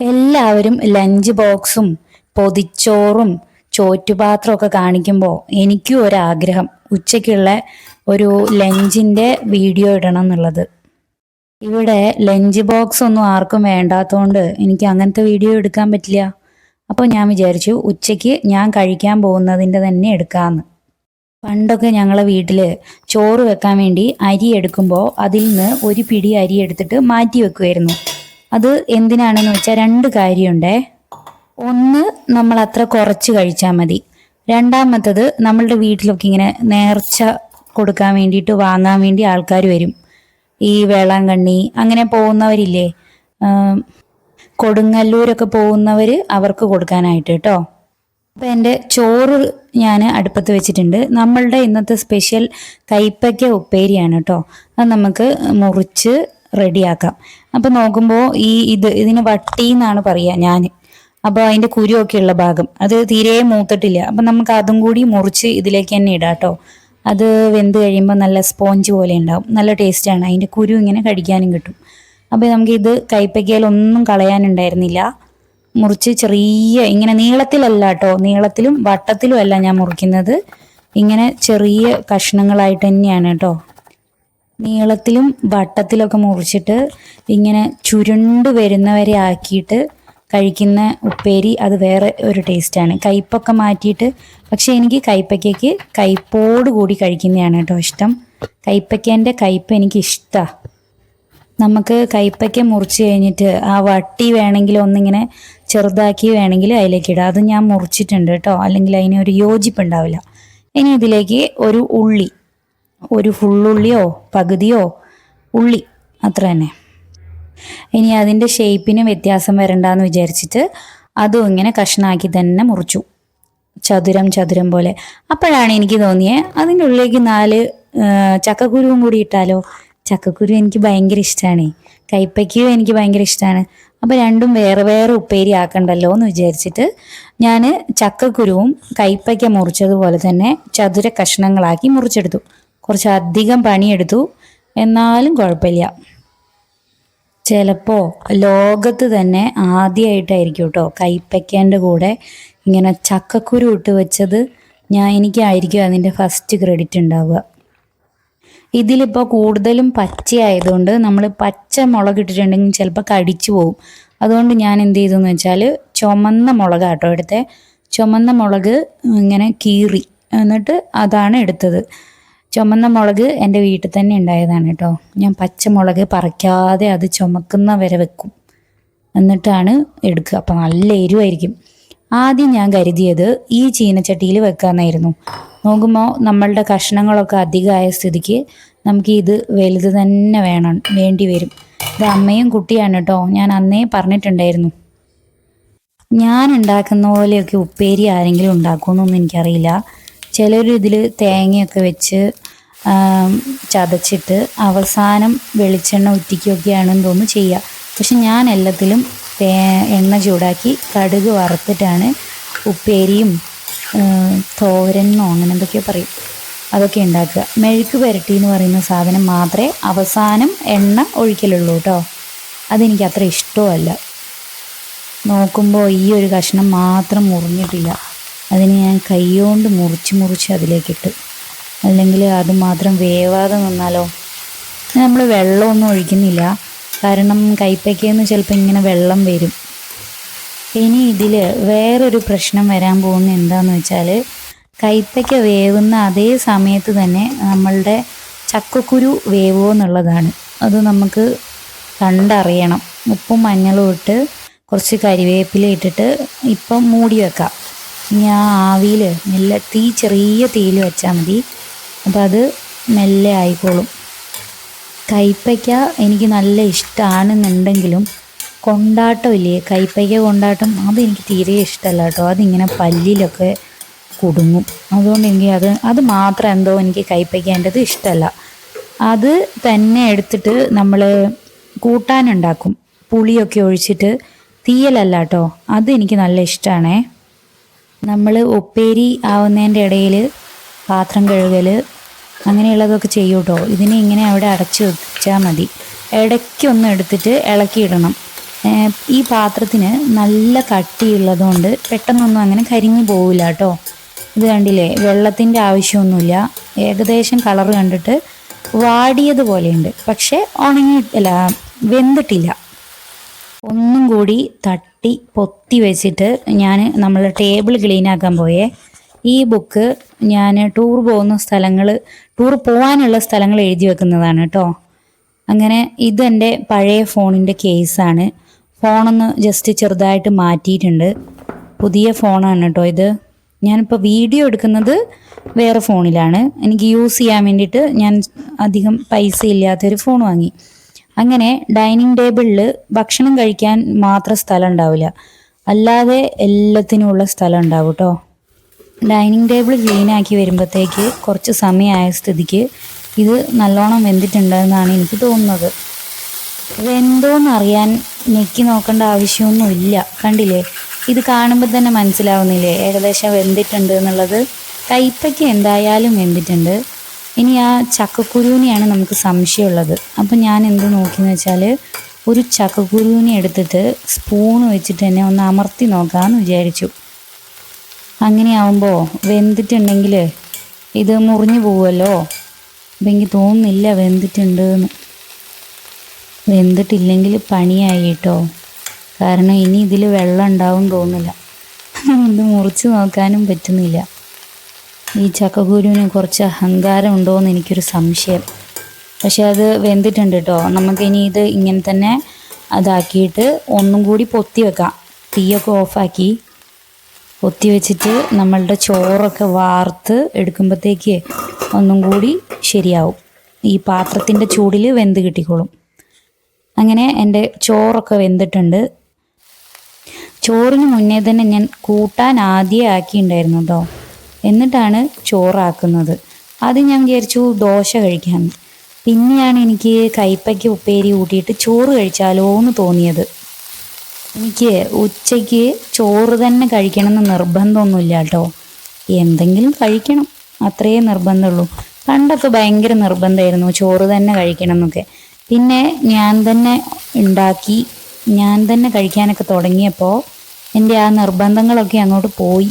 എല്ലാവരും ലഞ്ച് ബോക്സും പൊതിച്ചോറും ചോറ്റുപാത്രമൊക്കെ കാണിക്കുമ്പോൾ എനിക്കും ഒരാഗ്രഹം. ഉച്ചയ്ക്കുള്ള ഒരു ലഞ്ചിന്റെ വീഡിയോ ഇടണം എന്നുള്ളത്. ഇവിടെ ലഞ്ച് ബോക്സ് ഒന്നും ആർക്കും വേണ്ടാത്തതുകൊണ്ട് എനിക്ക് അങ്ങനത്തെ വീഡിയോ എടുക്കാൻ പറ്റില്ല. അപ്പോൾ ഞാൻ വിചാരിച്ചു ഉച്ചയ്ക്ക് ഞാൻ കഴിക്കാൻ പോകുന്നതിന്റെ തന്നെ എടുക്കാമെന്ന് പണ്ടൊക്കെ ഞങ്ങളെ വീട്ടിൽ ചോറ് വെക്കാൻ വേണ്ടി അരി എടുക്കുമ്പോൾ അതിൽ നിന്ന് ഒരു പിടി അരി എടുത്തിട്ട് മാറ്റി വെക്കുമായിരുന്നു അത് എന്തിനാണെന്ന് വെച്ചാൽ രണ്ട് കാര്യമുണ്ടേ. ഒന്ന് നമ്മൾ അത്ര കുറച്ച് കഴിച്ചാൽ മതി. രണ്ടാമത്തത് നമ്മളുടെ വീട്ടിലൊക്കെ ഇങ്ങനെ നേർച്ച കൊടുക്കാൻ വേണ്ടിയിട്ട് വാങ്ങാൻ വേണ്ടി ആൾക്കാർ വരും. ഈ വേളാങ്കണ്ണി അങ്ങനെ പോകുന്നവരില്ലേ? കൊടുങ്ങല്ലൂരൊക്കെ പോകുന്നവർ അവർക്ക് കൊടുക്കാനായിട്ട് കേട്ടോ. അപ്പം എന്റെ ചോറ് ഞാൻ അടുപ്പത്ത് വെച്ചിട്ടുണ്ട്. നമ്മളുടെ ഇന്നത്തെ സ്പെഷ്യൽ കൈപ്പയ്ക്ക ഉപ്പേരിയാണ് കേട്ടോ. അത് നമുക്ക് മുറിച്ച് റെഡിയാക്കാം. അപ്പോൾ നോക്കുമ്പോൾ ഈ ഇത് ഇതിന് വട്ടി എന്നാണ് പറയുക ഞാൻ അപ്പോൾ അതിന്റെ കുരുവൊക്കെ ഉള്ള ഭാഗം. അത് തീരെ മൂത്തിട്ടില്ല. അപ്പം നമുക്ക് അതും കൂടി മുറിച്ച് ഇതിലേക്ക് തന്നെ ഇടാം കേട്ടോ അത് വെന്ത് കഴിയുമ്പോൾ നല്ല സ്പോഞ്ച് പോലെ ഉണ്ടാവും. നല്ല ടേസ്റ്റാണ് അതിന്റെ കുരു ഇങ്ങനെ കടിക്കാനും കിട്ടും. അപ്പോൾ നമുക്ക് ഇത് കൈപ്പയ്ക്കയിലൊന്നും കളയാനുണ്ടായിരുന്നില്ല. മുറിച്ച് ചെറിയ ഇങ്ങനെ നീളത്തിലല്ല കേട്ടോ നീളത്തിലും വട്ടത്തിലും അല്ല ഞാൻ മുറിക്കുന്നത്. ഇങ്ങനെ ചെറിയ കഷ്ണങ്ങളായിട്ട് തന്നെയാണ് കേട്ടോ. നീളത്തിലും വട്ടത്തിലൊക്കെ മുറിച്ചിട്ട് ഇങ്ങനെ ചുരുണ്ട് വരുന്നവരെ ആക്കിയിട്ട് കഴിക്കുന്ന ഉപ്പേരി അത് വേറെ ഒരു ടേസ്റ്റാണ്. കയ്പ്പൊക്കെ മാറ്റിയിട്ട് പക്ഷെ എനിക്ക് കയ്പ്പയ്ക്കയ്ക്ക് കയ്പോട് കൂടി കഴിക്കുന്നതാണ് കേട്ടോ ഇഷ്ടം. കയ്പ്പയ്ക്കേന്റെ കയ്പ്പ് എനിക്ക് ഇഷ്ടമാണ് നമുക്ക് കയ്പ്പയ്ക്ക മുറിച്ച് കഴിഞ്ഞിട്ട് ആ വട്ടി വേണമെങ്കിൽ ഒന്നിങ്ങനെ ചെറുതാക്കി വേണമെങ്കിൽ അതിലേക്ക് ഇടാം. അത് ഞാൻ മുറിച്ചിട്ടുണ്ട് കേട്ടോ. അല്ലെങ്കിൽ അതിന് ഒരു യോജിപ്പുണ്ടാവില്ല ഇനി ഇതിലേക്ക് ഒരു ഉള്ളി. ഒരു ഫുള്ളുള്ളിയോ പകുതിയോ ഉള്ളി. അത്ര തന്നെ. ഇനി അതിന്റെ ഷേപ്പിന് വ്യത്യാസം വരണ്ടെന്ന് വിചാരിച്ചിട്ട് അതും ഇങ്ങനെ കഷ്ണാക്കി തന്നെ മുറിച്ചു. ചതുരം ചതുരം പോലെ. അപ്പോഴാണ് എനിക്ക് തോന്നിയത് അതിന്റെ ഉള്ളിലേക്ക് നാല് ചക്കക്കുരുവും കൂടി ഇട്ടാലോ? ചക്കക്കുരു എനിക്ക് ഭയങ്കര ഇഷ്ടമാണ് കൈപ്പയ്ക്കും എനിക്ക് ഭയങ്കര ഇഷ്ടമാണ് അപ്പോൾ രണ്ടും വേറെ വേറെ ഉപ്പേരി ആക്കണ്ടല്ലോ എന്ന് വിചാരിച്ചിട്ട് ഞാൻ ചക്കക്കുരുവും കൈപ്പയ്ക്ക മുറിച്ചതുപോലെ തന്നെ ചതുര കഷ്ണങ്ങളാക്കി മുറിച്ചെടുത്തു. കുറച്ച് അധികം പണിയെടുത്തു. എന്നാലും കുഴപ്പമില്ല. ചിലപ്പോൾ ലോകത്ത് തന്നെ ആദ്യമായിട്ടായിരിക്കും കേട്ടോ കൈപ്പയ്ക്കേന്റെ കൂടെ ഇങ്ങനെ ചക്കക്കുരു ഇട്ട് വെച്ചത് ഞാൻ എനിക്കായിരിക്കും അതിന്റെ ഫസ്റ്റ് ക്രെഡിറ്റ് ഉണ്ടാവുക. ഇതിലിപ്പോൾ കൂടുതലും പച്ചയായതുകൊണ്ട് നമ്മൾ പച്ച മുളക് ഇട്ടിട്ടുണ്ടെങ്കിൽ ചിലപ്പോൾ കടിച്ചു പോകും അതുകൊണ്ട് ഞാൻ എന്ത് ചെയ്തു എന്ന് വെച്ചാൽ ചുമന്ന മുളക് കേട്ടോ എടുത്തേ. ചുമന്ന മുളക് ഇങ്ങനെ കീറി. എന്നിട്ട് അതാണ് എടുത്തത്. ചുമന്ന മുളക് എന്റെ വീട്ടിൽ തന്നെ ഉണ്ടായതാണ് കേട്ടോ. ഞാൻ പച്ചമുളക് പറിക്കാതെ അത് ചുമക്കുന്ന വരെ വെക്കും. എന്നിട്ടാണ് എടുക്കുക. അപ്പം നല്ല എരിവായിരിക്കും. ആദ്യം ഞാൻ കരുതിയത് ഈ ചീനച്ചട്ടിയിൽ വെക്കാമെന്നായിരുന്നു നോക്കുമ്പോൾ നമ്മളുടെ കഷ്ണങ്ങളൊക്കെ അധികമായ സ്ഥിതിക്ക് നമുക്ക് ഇത് വലുത് തന്നെ വേണം വേണ്ടി വരും. ഇത് അമ്മയും കുട്ടിയാണ് കേട്ടോ. ഞാൻ അന്നേ പറഞ്ഞിട്ടുണ്ടായിരുന്നു. ഞാൻ ഉണ്ടാക്കുന്ന പോലെയൊക്കെ ഉപ്പേരി ആരെങ്കിലും ഉണ്ടാക്കുമെന്നൊന്നും എനിക്കറിയില്ല. ചിലർ ഇതിൽ തേങ്ങയൊക്കെ വെച്ച് ചതച്ചിട്ട് അവസാനം വെളിച്ചെണ്ണ ഉറ്റിക്കുകയൊക്കെയാണെന്ന് തോന്നുന്നു ചെയ്യുക പക്ഷെ ഞാൻ എല്ലാത്തിലും എണ്ണ ചൂടാക്കി കടുക് വറുത്തിട്ടാണ് ഉപ്പേരിയും തോരനോ അങ്ങനെ എന്തൊക്കെയോ പറയും. അതൊക്കെ ഉണ്ടാക്കുക. മെഴുക്ക് പുരട്ടി എന്ന് പറയുന്ന സാധനം മാത്രമേ അവസാനം എണ്ണ ഒഴിക്കലുള്ളൂ കേട്ടോ. അതെനിക്ക് അത്ര ഇഷ്ടമല്ല നോക്കുമ്പോൾ ഈ ഒരു കഷ്ണം മാത്രം മുറിഞ്ഞിട്ടില്ല. അതിന് ഞാൻ കൈ കൊണ്ട് മുറിച്ച് മുറിച്ച് അതിലേക്കിട്ട്. അല്ലെങ്കിൽ അത് മാത്രം വേവാതെ നിന്നാലോ? നമ്മൾ വെള്ളമൊന്നും ഒഴിക്കുന്നില്ല. കാരണം കൈപ്പയ്ക്കുന്ന ചിലപ്പോൾ ഇങ്ങനെ വെള്ളം വരും. ഇനി ഇതിൽ വേറൊരു പ്രശ്നം വരാൻ പോകുന്ന എന്താന്ന് വെച്ചാൽ കൈപ്പയ്ക്ക വേവുന്ന അതേ സമയത്ത് തന്നെ നമ്മളുടെ ചക്കക്കുരു വേവോ എന്നുള്ളതാണ്. അത് നമുക്ക് കണ്ടറിയണം. ഉപ്പും മഞ്ഞളും ഇട്ട് കുറച്ച് കരിവേപ്പില ഇട്ടിട്ട് ഇപ്പം മൂടി വെക്കാം. ഇനി ആ ആവിയിൽ നല്ല തീ ചെറിയ തീയിൽ വെച്ചാൽ മതി. അപ്പോൾ അത് മെല്ലെ ആയിക്കോളും. കൈപ്പയ്ക്ക എനിക്ക് നല്ല ഇഷ്ടമാണെന്നുണ്ടെങ്കിലും കൊണ്ടാട്ടം ഇല്ലേ കൈപ്പയ്ക്ക കൊണ്ടാട്ടം അതെനിക്ക് തീരെ ഇഷ്ടമല്ല കേട്ടോ. അതിങ്ങനെ പല്ലിലൊക്കെ കുടുങ്ങും. അതുകൊണ്ട് എനിക്ക് അത് അത് മാത്രം എന്തോ എനിക്ക് കൈപ്പയ്ക്കേണ്ടത് ഇഷ്ടമല്ല. അത് തന്നെ എടുത്തിട്ട് നമ്മൾ കൂട്ടാനുണ്ടാക്കും. പുളിയൊക്കെ ഒഴിച്ചിട്ട്. തീയലല്ല കേട്ടോ. അത് എനിക്ക് നല്ല ഇഷ്ടമാണേ നമ്മൾ ഉപ്പേരി ആവുന്നതിന്റെ ഇടയിൽ പാത്രം കഴുകൽ അങ്ങനെയുള്ളതൊക്കെ ചെയ്യൂട്ടോ. ഇതിനെ ഇങ്ങനെ അവിടെ അടച്ചു വെച്ചാൽ മതി. ഇടയ്ക്കൊന്ന് എടുത്തിട്ട് ഇളക്കിയിടണം. ഈ പാത്രത്തിന് നല്ല കട്ടിയുള്ളതുകൊണ്ട് പെട്ടെന്നൊന്നും അങ്ങനെ കരിഞ്ഞു പോവില്ല കേട്ടോ. ഇത് കണ്ടില്ലേ? വെള്ളത്തിന്റെ ആവശ്യമൊന്നുമില്ല. ഏകദേശം കളർ കണ്ടിട്ട് വാടിയതുപോലെയുണ്ട്. പക്ഷേ ഉണങ്ങി അല്ല വെന്തിട്ടില്ല. ഒന്നും കൂടി തട്ടി പൊത്തി വെച്ചിട്ട് ഞാൻ നമ്മൾ ടേബിൾ ക്ലീൻ ആക്കാൻ പോയേ. ഈ ബുക്ക് ഞാൻ ടൂർ പോകുന്ന സ്ഥലങ്ങൾ ടൂർ പോകാനുള്ള സ്ഥലങ്ങൾ എഴുതി വെക്കുന്നതാണ് കേട്ടോ അങ്ങനെ ഇതെന്റെ പഴയ ഫോണിന്റെ കേസാണ് ഫോണൊന്ന് ജസ്റ്റ് ചെറുതായിട്ട് മാറ്റിയിട്ടുണ്ട്. പുതിയ ഫോണാണ് കേട്ടോ ഇത്. ഞാനിപ്പോൾ വീഡിയോ എടുക്കുന്നത് വേറെ ഫോണിലാണ്. എനിക്ക് യൂസ് ചെയ്യാൻ വേണ്ടിയിട്ട് ഞാൻ അധികം പൈസ ഇല്ലാത്തൊരു ഫോൺ വാങ്ങി. അങ്ങനെ ഡൈനിങ് ടേബിളിൽ ഭക്ഷണം കഴിക്കാൻ മാത്രം സ്ഥലം ഉണ്ടാവില്ല. അല്ലാതെ എല്ലാത്തിനുമുള്ള സ്ഥലം ഉണ്ടാവും കേട്ടോ ഡൈനിങ് ടേബിൾ ക്ലീൻ ആക്കി വരുമ്പോഴത്തേക്ക് കുറച്ച് സമയമായ സ്ഥിതിക്ക് ഇത് നല്ലോണം വെന്തിട്ടുണ്ടെന്നാണ് എനിക്ക് തോന്നുന്നത്. വെന്തോന്ന് അറിയാൻ ഞെക്കി നോക്കേണ്ട ആവശ്യമൊന്നുമില്ല. കണ്ടില്ലേ? ഇത് കാണുമ്പോൾ തന്നെ മനസ്സിലാവുന്നില്ലേ? ഏകദേശം വെന്തിട്ടുണ്ട് എന്നുള്ളത്. കൈപ്പയ്ക്ക് എന്തായാലും വെന്തിട്ടുണ്ട്. ഇനി ആ ചക്കക്കുരുവിനെയാണ് നമുക്ക് സംശയമുള്ളത്. അപ്പം ഞാൻ എന്ത് നോക്കിയെന്ന് വെച്ചാൽ ഒരു ചക്കക്കുരുവിനെ എടുത്തിട്ട് സ്പൂൺ വെച്ചിട്ട് തന്നെ ഒന്ന് അമർത്തി നോക്കാമെന്ന് വിചാരിച്ചു. അങ്ങനെ ആവുമ്പോൾ വെന്തിട്ടുണ്ടെങ്കിൽ ഇത് മുറിഞ്ഞു പോവുമല്ലോ അപ്പം എനിക്ക് തോന്നുന്നില്ല വെന്തിട്ടുണ്ട് എന്ന് വെന്തിട്ടില്ലെങ്കിൽ പണിയായി കേട്ടോ കാരണം ഇനി ഇതിൽ വെള്ളം ഉണ്ടാവും തോന്നില്ല ഇത് മുറിച്ച് നോക്കാനും പറ്റുന്നില്ല. ഈ ചക്കക്കുരുവിന് കുറച്ച് അഹങ്കാരം ഉണ്ടോ എന്ന് എനിക്കൊരു സംശയം. പക്ഷെ അത് വെന്തിട്ടുണ്ട് കേട്ടോ നമുക്കിനി ഇത് ഇങ്ങനെ തന്നെ അതാക്കിയിട്ട് ഒന്നും കൂടി പൊത്തി വെക്കാം. തീയൊക്കെ ഓഫാക്കി. പൊത്തി വെച്ചിട്ട് നമ്മളുടെ ചോറൊക്കെ വാർത്ത് എടുക്കുമ്പോഴത്തേക്ക് ഒന്നും കൂടി ശരിയാവും. ഈ പാത്രത്തിന്റെ ചൂടിൽ വെന്ത് കിട്ടിക്കോളും. അങ്ങനെ എന്റെ ചോറൊക്കെ വെന്തിട്ടുണ്ട്. ചോറിന് മുന്നേ തന്നെ ഞാൻ കൂട്ടാൻ ആദ്യം ആക്കിയിട്ടുണ്ടായിരുന്നു കേട്ടോ എന്നിട്ടാണ് ചോറാക്കുന്നത്. അത് ഞാൻ വിചാരിച്ചു ദോശ കഴിക്കാൻ പിന്നെയാണ് എനിക്ക് കൈപ്പയ്ക്ക് ഉപ്പേരി കൂട്ടിയിട്ട് ചോറ് കഴിച്ചാലോ എന്ന് തോന്നിയത്. എനിക്ക് ഉച്ചയ്ക്ക് ചോറ് തന്നെ കഴിക്കണം എന്ന് നിർബന്ധമൊന്നുമില്ല കേട്ടോ. എന്തെങ്കിലും കഴിക്കണം. അത്രയേ നിർബന്ധമുള്ളൂ. പണ്ടൊക്കെ ഭയങ്കര നിർബന്ധമായിരുന്നു ചോറ് തന്നെ കഴിക്കണം എന്നൊക്കെ പിന്നെ ഞാൻ തന്നെ ഉണ്ടാക്കി ഞാൻ തന്നെ കഴിക്കാനൊക്കെ തുടങ്ങിയപ്പോൾ എന്റെ ആ നിർബന്ധങ്ങളൊക്കെ അങ്ങോട്ട് പോയി.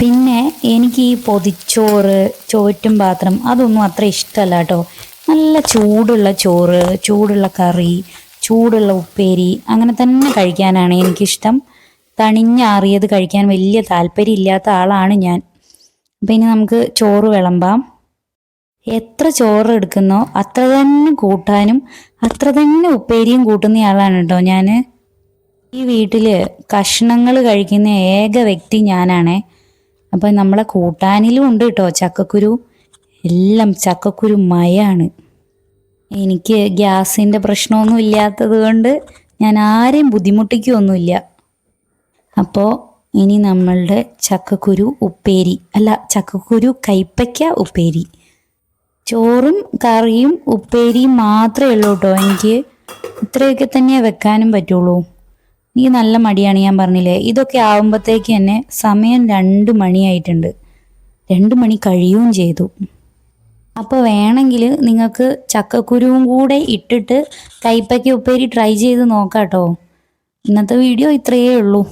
പിന്നെ എനിക്ക് ഈ പൊതിച്ചോറ് ചോറ്റും പാത്രം അതൊന്നും അത്ര ഇഷ്ടമല്ല കേട്ടോ. നല്ല ചൂടുള്ള ചോറ് ചൂടുള്ള കറി ചൂടുള്ള ഉപ്പേരി അങ്ങനെ തന്നെ കഴിക്കാനാണ് എനിക്കിഷ്ടം. തണിഞ്ഞാറിയത് കഴിക്കാൻ വലിയ താല്പര്യം ഇല്ലാത്ത ആളാണ് ഞാൻ. അപ്പം ഇനി നമുക്ക് ചോറ് വിളമ്പാം. എത്ര ചോറ് എടുക്കുന്നോ അത്ര തന്നെ കൂട്ടാനും അത്ര തന്നെ ഉപ്പേരിയും കൂട്ടുന്ന ആളാണ് കേട്ടോ ഞാൻ ഈ വീട്ടിൽ കഷ്ണങ്ങൾ കഴിക്കുന്ന ഏക വ്യക്തി ഞാനാണേ. അപ്പം നമ്മളെ കൂട്ടാനിലും ഉണ്ട് കേട്ടോ ചക്കക്കുരു. എല്ലാം ചക്കക്കുരു മയാണ്. എനിക്ക് ഗ്യാസിന്റെ പ്രശ്നമൊന്നും ഇല്ലാത്തത് കൊണ്ട് ഞാൻ ആരെയും ബുദ്ധിമുട്ടിക്കുകയൊന്നുമില്ല അപ്പോൾ ഇനി നമ്മളുടെ ചക്കക്കുരു ഉപ്പേരി അല്ല ചക്കക്കുരു കൈപ്പയ്ക്ക ഉപ്പേരി. ചോറും കറിയും ഉപ്പേരിയും മാത്രമേ ഉള്ളൂ കേട്ടോ എനിക്ക് ഇത്രയൊക്കെ തന്നെ വെക്കാനും പറ്റുള്ളൂ. എനിക്ക് നല്ല മടിയാണ് ഞാൻ പറഞ്ഞില്ലേ? ഇതൊക്കെ ആവുമ്പോഴത്തേക്ക് തന്നെ സമയം രണ്ട് മണിയായിട്ടുണ്ട്. രണ്ട് മണി കഴിയുകയും ചെയ്തു. അപ്പോൾ വേണമെങ്കിൽ നിങ്ങൾക്ക് ചക്കക്കുരുവും കൂടെ ഇട്ടിട്ട് കൈപ്പയ്ക്ക് ഉപ്പേരി ട്രൈ ചെയ്ത് നോക്കാം കേട്ടോ ഇന്നത്തെ വീഡിയോ ഇത്രയേ ഉള്ളൂ.